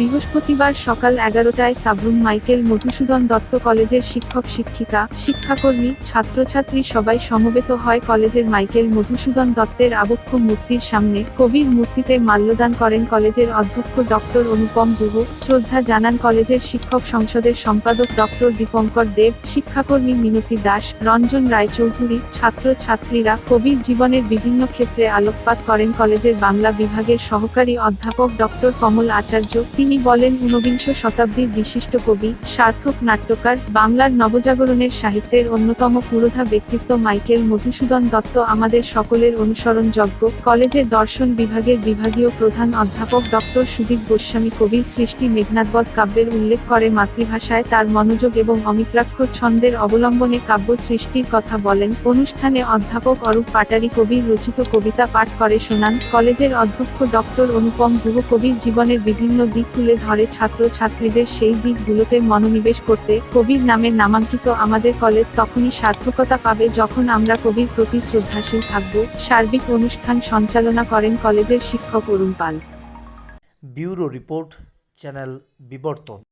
বৃহস্পতিবার সকাল এগারোটায় সাবরুম মাইকেল মধুসূদন দত্ত কলেজের শিক্ষক শিক্ষিকা, শিক্ষাকর্মী, ছাত্রছাত্রী সবাই সমবেত হয় কলেজের মাইকেল মধুসূদন দত্তের আবক্ষ মূর্তির সামনে। কবির মূর্তিতে মাল্যদান করেন কলেজের অধ্যক্ষ ডক্টর অনুপম গুহ। শ্রদ্ধা জানান কলেজের শিক্ষক সংসদের সম্পাদক ডক্টর দীপঙ্কর দেব, শিক্ষাকর্মী মিনতি দাস, রঞ্জন রায়চৌধুরী ছাত্র ছাত্রীরা কবির জীবনের বিভিন্ন ক্ষেত্রে আলোকপাত করেন কলেজের বাংলা বিভাগের সহকারী অধ্যাপক ডক্টর কমল আচার্য। তিনি বলেন, ঊনবিংশ শতাব্দীর বিশিষ্ট কবি, সার্থক নাট্যকার, বাংলার নবজাগরণের সাহিত্যের অন্যতম পুরোধা ব্যক্তিত্ব মাইকেল মধুসূদন দত্ত আমাদের সকলের অনুসরণযোগ্য কলেজের দর্শন বিভাগের বিভাগীয় প্রধান অধ্যাপক ডক্টর সুদীপ গোস্বামী কবির সৃষ্টি মেঘনাদবধ কাব্যের উল্লেখ করে মাতৃভাষায় তার মনোযোগ এবং অমিত্রাক্ষর ছন্দের অবলম্বনে কাব্য সৃষ্টির কথা বলেন। অনুষ্ঠানে অধ্যাপক অরূপ পাটারি কবির রচিত কবিতা পাঠ করে শোনান। কলেজের অধ্যক্ষ ডক্টর অনুপম গুহ কবির জীবনের বিভিন্ন দিক তুলে ধরে ছাত্র ছাত্রীদের সেই দিকগুলোতে মনোনিবেশ করতে, কবির নামে নামাঙ্কিত আমাদের কলেজ তখনই সার্থকতা পাবে যখন আমরা কবির প্রতি শ্রদ্ধাশীল থাকব, সার্বিক অনুষ্ঠান সঞ্চালনা করেন কলেজের শিক্ষক Arun Pal. Bureau report, channel Bibartan.